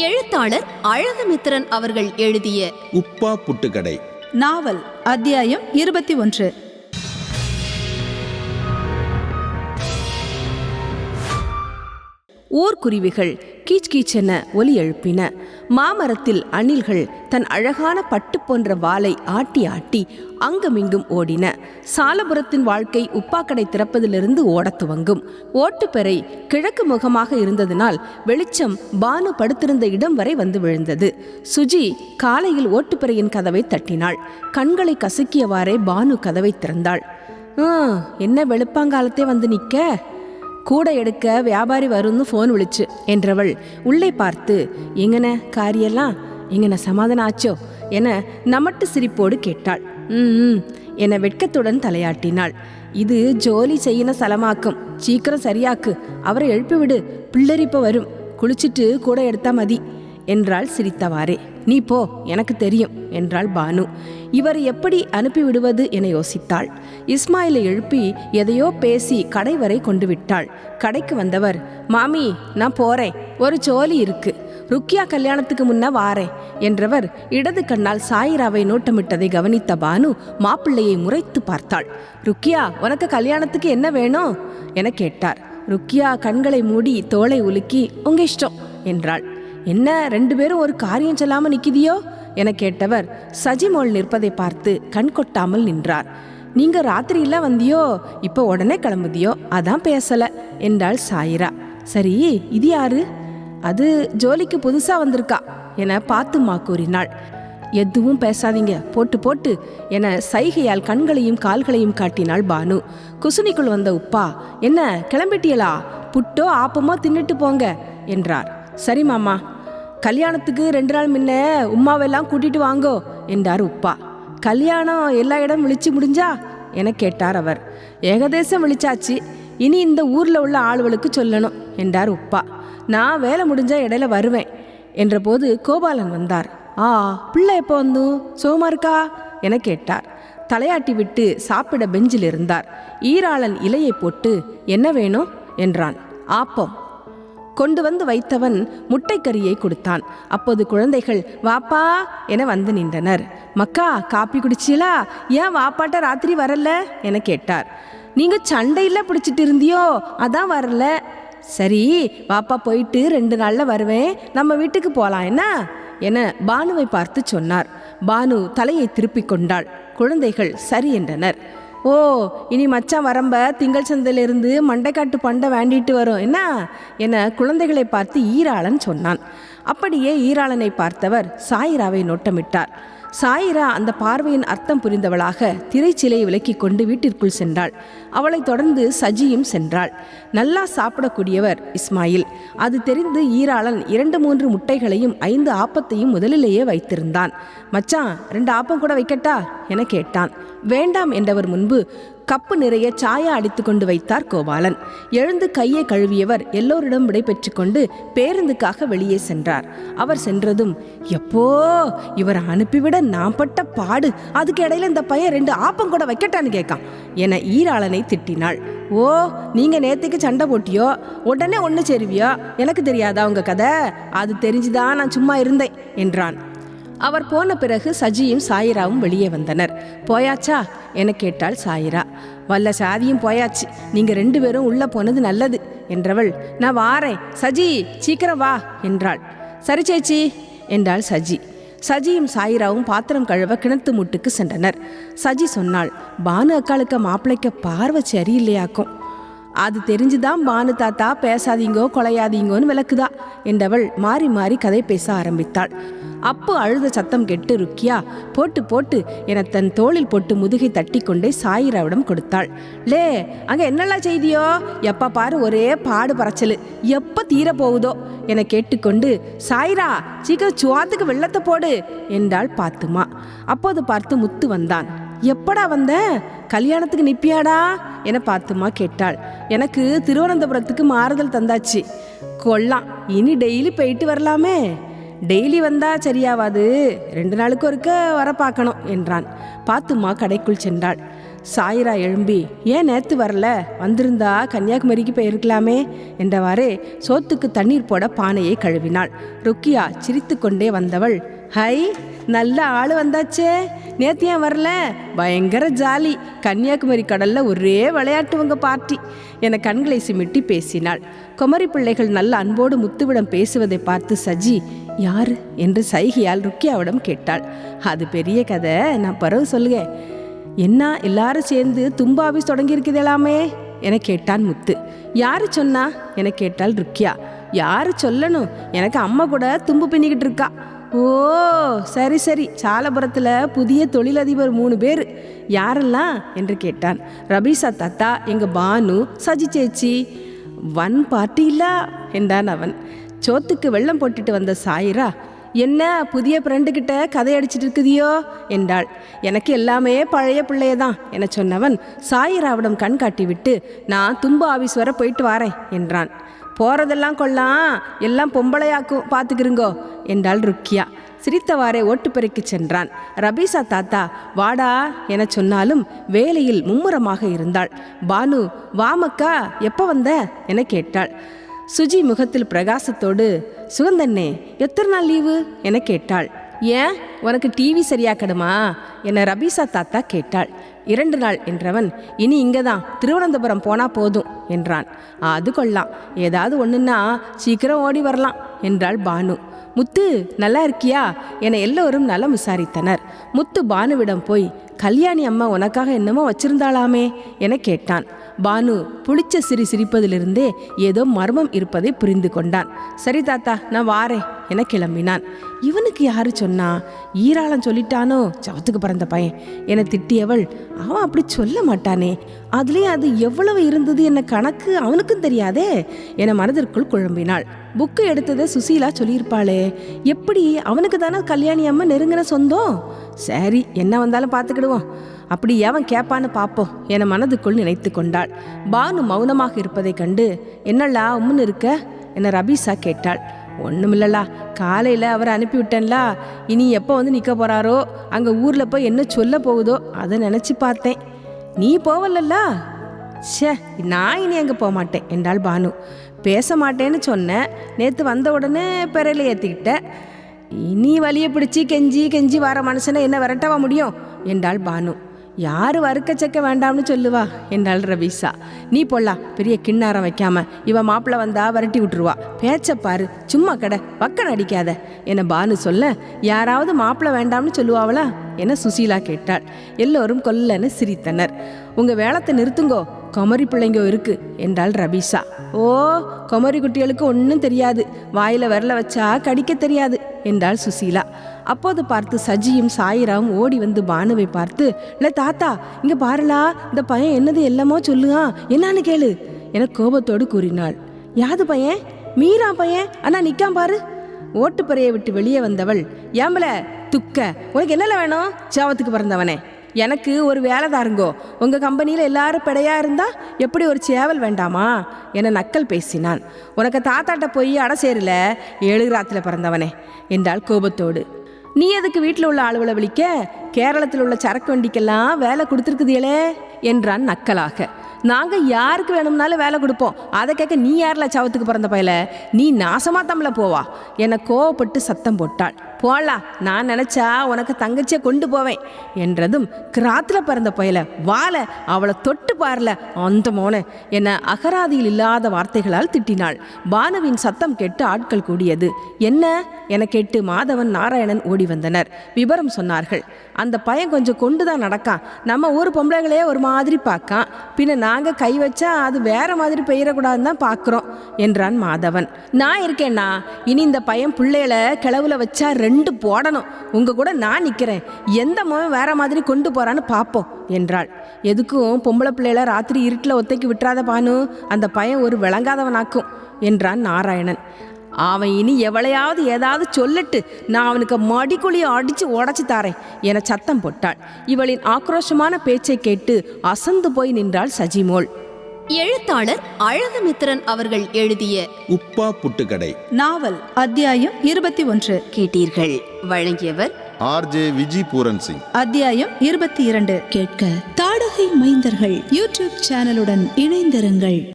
எழுத்தாளர் அழகுமித்திரன் அவர்கள் எழுதிய உப்பா புட்டுக்கடை. நாவல் அத்தியாயம் இருபத்தி ஒன்று. ஊர்க்குருவிகள் கீச் கீச்சென ஒலி எழுப்பின. மாமரத்தில் அணில்கள் தன் அழகான பட்டு போன்ற வாலை ஆட்டி ஆட்டி அங்குமிங்கும் ஓடின. சாலபுரத்தின் வாழ்க்கை உப்பாக்கடை திறப்பதிலிருந்து ஓடத் துவங்கும். ஓட்டுப்பெறை கிழக்கு முகமாக இருந்ததினால் வெளிச்சம் பானு படுத்திருந்த இடம் வரை வந்து விழுந்தது. சுஜி காலையில் ஓட்டுப்பெறையின் கதவை தட்டினாள். கண்களை கசக்கியவாறே பானு கதவை திறந்தாள். "ஆ, என்ன வெளுப்பாங்காலத்தே வந்து நிக்க? கூட எடுக்க வியாபாரி வரும்னு ஃபோன் விழிச்சு. என்றவள் உள்ளே பார்த்து எங்கன காரியெல்லாம்? எங்கன சமாதானம் ஆச்சோ? என நமட்டு சிரிப்போடு கேட்டாள். ம் என வெட்கத்துடன் தலையாட்டினாள். இது ஜோலி செய்யின சலமாக்கும். சீக்கிரம் சரியாக்கு. அவரை எழுப்பி விடு பிள்ளரிப்ப வரும். குளிச்சிட்டு கூட எடுத்தா மதி என்றாள் சிரித்தவாறே. நீ போ எனக்கு தெரியும் என்றாள் பானு. இவர் எப்படி அனுப்பிவிடுவது என யோசித்தாள். இஸ்மாயிலை எழுப்பி எதையோ பேசி கடை வரை கொண்டு விட்டாள் கடைக்கு வந்தவர் மாமி நான் போறேன் ஒரு சோலி இருக்கு. ருக்கியா கல்யாணத்துக்கு முன்ன வாரேன் என்றவர் இடது கண்ணால் சாயிராவை நோட்டமிட்டதை கவனித்த பானு மாப்பிள்ளையை முறைத்து பார்த்தாள். ருக்கியா உனக்கு கல்யாணத்துக்கு என்ன வேணும்? என கேட்டார். ருக்கியா கண்களை மூடி தோளை உலுக்கி உங்க இஷ்டம் என்றாள். என்ன ரெண்டு பேரும் ஒரு காரியம் சொல்லாமல் நிற்கிதியோ என கேட்டவர் சஜிமோள் நிற்பதை பார்த்து கண் கொட்டாமல் நின்றார். நீங்க ராத்திரியில வந்தியோ? இப்போ உடனே கிளம்புதியோ? அதான் பேசல என்றாள் சாயிரா. சரி இது யாரு? அது ஜோலிக்கு புதுசா வந்திருக்கா என பாத்துமா கூறினாள். எதுவும் பேசாதீங்க போட்டு போட்டு என சைகையால் கண்களையும் கால்களையும் காட்டினாள் பானு. குசுனிக்குள் வந்த உப்பா என்ன கிளம்பிட்டியலா புட்டோ ஆப்பமோ தின்னுட்டு போங்க என்றார். சரி மாமா கல்யாணத்துக்கு ரெண்டு நாள் முன்ன உமாவெல்லாம் கூட்டிட்டு வாங்கோ என்றார் உப்பா. கல்யாணம் எல்லா இடம் விழிச்சு முடிஞ்சா? என கேட்டார் அவர். ஏகதேசம் விழிச்சாச்சு. இனி இந்த ஊரில் உள்ள ஆளுவளுக்கு சொல்லணும் என்றார் உப்பா. நான் வேலை முடிஞ்சால் இடையில வருவேன் என்றபோது கோபாலன் வந்தார். ஆ பிள்ளை எப்போ வந்து? சோமா இருக்கா? என கேட்டார். தலையாட்டி விட்டு சாப்பிட பெஞ்சில் இருந்தார். ஈராளன் இலையை போட்டு என்ன வேணும்? என்றான். ஆப்பம். கொண்டு வந்து வைத்தவன் முட்டைக்கறியை கொடுத்தான். அப்போது குழந்தைகள் வாப்பா என வந்து நின்றனர். மக்கா காப்பி குடிச்சிலா ஏன் வாப்பாட்ட ராத்திரி வரல? என கேட்டார். நீங்க சண்டையில் பிடிச்சிட்டு இருந்தியோ? அதான் வரல. சரி வாப்பா போயிட்டு ரெண்டு நாளில் வருவேன். நம்ம வீட்டுக்கு போகலாம் என்ன? என பானுவை பார்த்து சொன்னார். பானு தலையை திருப்பிக் கொண்டாள். குழந்தைகள் சரி என்றனர். ஓ இனி மச்சான் வரம்ப திங்கள் சந்தையிலிருந்து மண்டைக்காட்டு பண்டை வேண்டிட்டு வரும். என்ன? என குழந்தைகளை பார்த்து ஈராளன் சொன்னான். அப்படியே ஈராளனை பார்த்தவர் சாயிராவை நோட்டமிட்டார். சாயிரா அந்த பார்வையின் அர்த்தம் புரிந்தவளாக திரைச்சிலையை விலக்கிக் கொண்டு வீட்டிற்குள் சென்றாள். அவளைத் தொடர்ந்து சஜியும் சென்றாள். நல்லா சாப்பிடக்கூடியவர் இஸ்மாயில். அது தெரிந்து ஈராளன் இரண்டு மூன்று முட்டைகளையும் ஐந்து ஆப்பத்தையும் முதலிலேயே வைத்திருந்தான். மச்சான் ரெண்டு ஆப்பம் கூட வைக்கட்டா? என கேட்டான். வேண்டாம் என்றவர் முன்பு கப்பு நிறைய சாயா அடித்து கொண்டு வைத்தார் கோபாலன். எழுந்து கையை கழுவியவர் எல்லோரிடம் விடைபெற்று கொண்டு பேருந்துக்காக வெளியே சென்றார். அவர் சென்றதும் எப்போ? இவரை அனுப்பிவிட நான் பட்ட பாடு. அதுக்கு இடையில இந்த பையன் ரெண்டு ஆப்பம் கூட வைக்கட்டான்னு கேட்கான் என ஈராளனை திட்டினாள். ஓ நீங்க நேத்துக்கு சண்டை போட்டியோ? உடனே ஒன்று சேருவியோ? எனக்கு தெரியாதா உங்க கதை? அது தெரிஞ்சுதான் நான் சும்மா இருந்தேன் என்றான். அவர் போன பிறகு சஜியும் சாயிராவும் வெளியே வந்தனர். போயாச்சா? என கேட்டாள் சாயிரா. வல்ல சாதியும் போயாச்சு. நீங்க ரெண்டு பேரும் உள்ள போனது நல்லது என்றவள். நான் வாரேன். சஜி சீக்கிரம் வா என்றாள். சரி சேச்சி என்றாள் சஜி. சஜியும் சாயிராவும் பாத்திரம் கழுவ கிணத்து முட்டுக்கு சென்றனர். சஜி சொன்னாள் பானு அக்காளுக்கு மாப்பிள்ளைக்க பார்வை சரியில்லையாக்கும். அது தெரிஞ்சுதான் பானு தாத்தா பேசாதீங்கோ கொலையாதீங்கோன்னு விளக்குதா என்றவள் மாறி மாறி கதை பேச ஆரம்பித்தாள். அப்போ அழுத சத்தம் கெட்டு ருக்கியா? போட்டு போட்டு என தன் தோளில் போட்டு முதுகை தட்டி கொண்டே சாயிராவிடம் கொடுத்தாள். லே அங்க என்னெல்லாம் செய்தியோ? எப்ப பாரு ஒரே பாடு பறச்சலு. எப்ப தீர போகுதோ? என கேட்டுக்கொண்டு சாயிரா சீக்கிரம் சுவாத்துக்கு வெள்ளத்தை போடு என்றாள் பாத்துமா. அப்போது பார்த்து முத்து வந்தான். எப்படா வந்த? கல்யாணத்துக்கு நிப்பியாடா? என பார்த்துமா கேட்டாள். எனக்கு திருவனந்தபுரத்துக்கு மாறுதல் தந்தாச்சு. கொல்லாம் இனி டெய்லி போயிட்டு வரலாமே. டெய்லி வந்தா சரியாவாது. ரெண்டு நாளுக்கு ஒருக்க வர பார்க்கணும் என்றான். பாத்துமா கடைக்குள் சென்றாள். சாயிரா எழும்பி ஏன் நேத்து வரல? வந்திருந்தா கன்னியாகுமரிக்கு போயிருக்கலாமே என்றவாறே சோத்துக்கு தண்ணீர் போட பானையை கழுவினாள். ருக்கியா சிரித்துக்கொண்டே வந்தவள் ஹை நல்ல ஆள் வந்தாச்சே. நேத்து ஏன் வரல? பயங்கர ஜாலி. கன்னியாகுமரி கடல்ல ஒரே விளையாட்டுவங்க பார்ட்டி. என கண்களை சிமிட்டி பேசினாள். குமரி பிள்ளைகள் நல்ல அன்போடு முத்துவிடம் பேசுவதை பார்த்து சஜி யாரு? என்று சைகியால் ருக்கியாவிடம் கேட்டாள். அது பெரிய கதை. நான் பரவு சொல்லுங்க என்ன எல்லாரும் சேர்ந்து தும்பா ஆபீஸ் தொடங்கி என கேட்டான் முத்து. யாரு சொன்னா? என கேட்டாள் ருக்கியா. யாரு சொல்லணும்? எனக்கு அம்மா கூட தும்பு பின்னிக்கிட்டு இருக்கா. ஓ சரி சரி. சாலபுரத்தில் புதிய தொழிலதிபர் மூணு பேர். யாரெல்லாம்? என்று கேட்டான். ரபீசா தத்தா எங்க பானு சஜி சேச்சி. வன் பார்ட்டி இல்லா? என்றான் அவன். சோத்துக்கு வெள்ளம் போட்டுட்டு வந்த சாயிரா என்ன புதிய ஃப்ரெண்டுக்கிட்ட கதை அடிச்சிட்டு இருக்குதியோ? என்றாள். எனக்கு எல்லாமே பழைய பிள்ளைய தான் என சொன்னவன். சாயிராவிடம் கண் காட்டி விட்டு நான் தும்பு ஆபீஸ் வர போயிட்டு வரேன் என்றான். போறதெல்லாம் கொல்லாம் எல்லாம் பொம்பளையாக்கும் பார்த்துக்கிருங்கோ என்றாள் ருக்கியா. சிரித்தவாறே ஓட்டுப்பறைக்கு சென்றான். ரபீசா தாத்தா வாடா என சொன்னாலும் வேலையில் மும்முரமாக இருந்தாள். பானு வாமக்கா எப்போ வந்த? என கேட்டாள். சுஜி முகத்தில் பிரகாசத்தோடு சுகந்தண்ணே எத்தனை நாள் லீவு? என கேட்டாள். ஏன்? உனக்கு டிவி சரியாக்கடுமா என ரபீசா தாத்தா கேட்டாள். இரண்டு நாள் என்றவன் இனி இங்கதான் திருவனந்தபுரம் போனா போதும் என்றான். அது கொள்ளலாம். ஏதாவது ஒன்றுன்னா சீக்கிரம் ஓடி வரலாம் என்றாள் பானு. முத்து நல்லா இருக்கியா? என எல்லோரும் நலம் விசாரித்தனர். முத்து பானுவிடம் போய் கல்யாணி அம்மா உனக்காக என்னமோ வச்சிருந்தாளாமே என கேட்டான். பானு புளிச்ச சிரி சிரிப்பதிலிருந்தே ஏதோ மர்மம் இருப்பதை புரிந்து கொண்டான். சரி தாத்தா நான் வாரேன் என கிளம்பினான். இவனுக்கு யாரு சொன்னா ஈராளம் சொல்லிட்டானோ சவத்துக்கு பிறந்த பையன் என திட்டியவள் அவன் அப்படி சொல்ல மாட்டானே. அதுலேயே அது எவ்வளவு இருந்தது என்ன கணக்கு அவனுக்கும் தெரியாதே என மனதிற்குள் குழம்பினாள். புக்கு எடுத்ததை சுசீலா சொல்லியிருப்பாளே. எப்படி அவனுக்கு தானே கல்யாணி அம்மா நெருங்கின சொந்தம்? சரி என்ன வந்தாலும் பார்த்துக்கிடுவோம். அப்படி எவன் கேட்பான்னு பார்ப்போம் என மனதுக்குள் நினைத்து கொண்டாள். பானு மௌனமாக இருப்பதைக் கண்டு என்னல்லா உம்முன்னு இருக்க? என ரபீசா கேட்டாள். ஒன்றுமில்லலா காலையில் அவரை அனுப்பி விட்டேன்லா இனி எப்போ வந்து நிற்க போகிறாரோ அங்கே ஊரில் போய் என்ன சொல்ல போகுதோ அதை நினச்சி பார்த்தேன். நீ போவலல்ல? ச்சே நான் இனி அங்கே போக மாட்டேன் என்றாள் பானு. பேச மாட்டேன்னு சொன்னேன் நேற்று வந்த உடனே பிறையில் ஏற்றிக்கிட்டேன் இனி வழியை பிடிச்சி கெஞ்சி கெஞ்சி வர மனுஷனை என்ன விரட்டவா முடியும் என்றாள் பானு. யார் வறுக்க செக்க வேண்டாம்னு சொல்லுவா? என்றாள் ரவிசா நீ போடலாம் பெரிய கிண்ணாரம் வைக்காம. இவ மாப்பிள்ள வந்தா விரட்டி விட்டுருவா. பேச்ச பாரு சும்மா கடை பக்கம் அடிக்காத. என பானு சொல்ல யாராவது மாப்பிள்ள வேண்டாம்னு சொல்லுவாவளா? என சுசீலா கேட்டாள். எல்லோரும் கொல்லன்னு சிரித்தனர். உங்க வேளத்தை நிறுத்துங்கோ குமரி பிள்ளைங்கோ இருக்கு என்றாள் ரபீசா. ஓ குமரி குட்டிகளுக்கு ஒன்றும் தெரியாது. வாயில விரல வச்சா கடிக்க தெரியாது என்றாள் சுசீலா. அப்போது பார்த்து சஜியும் சாயிராவும் ஓடி வந்து பானுவை பார்த்து இல்லை தாத்தா இங்க பாருலா இந்த பையன் என்னது எல்லாமோ சொல்லுங்க என்னான்னு கேளு என கோபத்தோடு கூறினாள். யாது பையன்? மீரா பையன்? அண்ணா நிக்காம பாரு. ஓட்டுப்பறையை விட்டு வெளியே வந்தவள் ஏம்பல துக்க உனக்கு என்னல வேணும்? சாவத்துக்கு பிறந்தவனே. எனக்கு ஒரு வேலை தாருங்கோ உங்கள் கம்பெனியில் எல்லாரும் பிடையா இருந்தா எப்படி ஒரு சேவல் வேண்டாமா? என நக்கல் பேசினான். உனக்கு தாத்தாட்ட போய் அட சேரல ஏழு ராத்தில் பிறந்தவனே என்றாள் கோபத்தோடு. நீ எதுக்கு வீட்டில் உள்ள ஆளுகளை விழிக்க? கேரளத்தில் உள்ள சரக்கு வண்டிக்கெல்லாம் வேலை கொடுத்துருக்குதியலே என்றான் நக்கலாக. நாங்கள் யாருக்கு வேணும்னாலும் வேலை கொடுப்போம். அதை கேட்க நீ யாரில் சவத்துக்கு பிறந்த பயல? நீ நாசமாக தம்ல போவா. என கோவப்பட்டு சத்தம் போட்டாள். போலா நான் நினச்சா உனக்கு தங்கச்சியை கொண்டு போவேன் என்றதும் கிராத்தில் பிறந்த பயல. வாழ அவளை தொட்டு பாரல அந்த மோன என அகராதியில் இல்லாத வார்த்தைகளால் திட்டினாள். பானுவின் சத்தம் கேட்டு ஆட்கள் கூடியது. என்ன? என கேட்டு மாதவன் நாராயணன் ஓடி வந்தனர். விவரம் சொன்னார்கள். அந்த பையன் கொஞ்சம் கொண்டு தான் நடக்கான். நம்ம ஊர் பொம்பளைகளே ஒரு மாதிரி பார்க்கான். பின்ன நாங்கள் கை வச்சா அது வேற மாதிரி பெயரக்கூடாதுன்னு தான் பார்க்குறோம் என்றான் மாதவன். நான் இருக்கேன்னா இனி இந்த பையன் பிள்ளையில கிளவுல வச்சா ரெண்டு போடணும். உங்க கூட நான் நிற்கிறேன் எந்த முகம் வேற மாதிரி கொண்டு போறான்னு பார்ப்போம் என்றாள். எதுக்கும் பொம்பளை பிள்ளையில ராத்திரி இருட்டில் ஒத்தைக்கு விட்டுறாத பானு அந்த பையன் ஒரு விளங்காதவனாக்கும் என்றான் நாராயணன். அவன் இனி எவளையாவது ஏதாவது சொல்லட்டு நான் அவனுக்கு மடிக்குழியை அடிச்சு உடச்சி தாரேன் என சத்தம் போட்டாள். இவளின் ஆக்ரோஷமான பேச்சை கேட்டு அசந்து போய் நின்றாள் சஜிமோள். எழுத்தாளர் அழகுமித்திரன் அவர்கள் எழுதிய உப்பா புட்டுக்கடை. நாவல் அத்தியாயம் இருபத்தி ஒன்று. கேட்டீர்கள். வழங்கியவர் ஆர்ஜே விஜி பூரன் சிங் அத்தியாயம் இருபத்தி இரண்டு. கேட்க தாடகை மைந்தர்கள் யூடியூப் சேனலுடன் இணைந்திருங்கள்.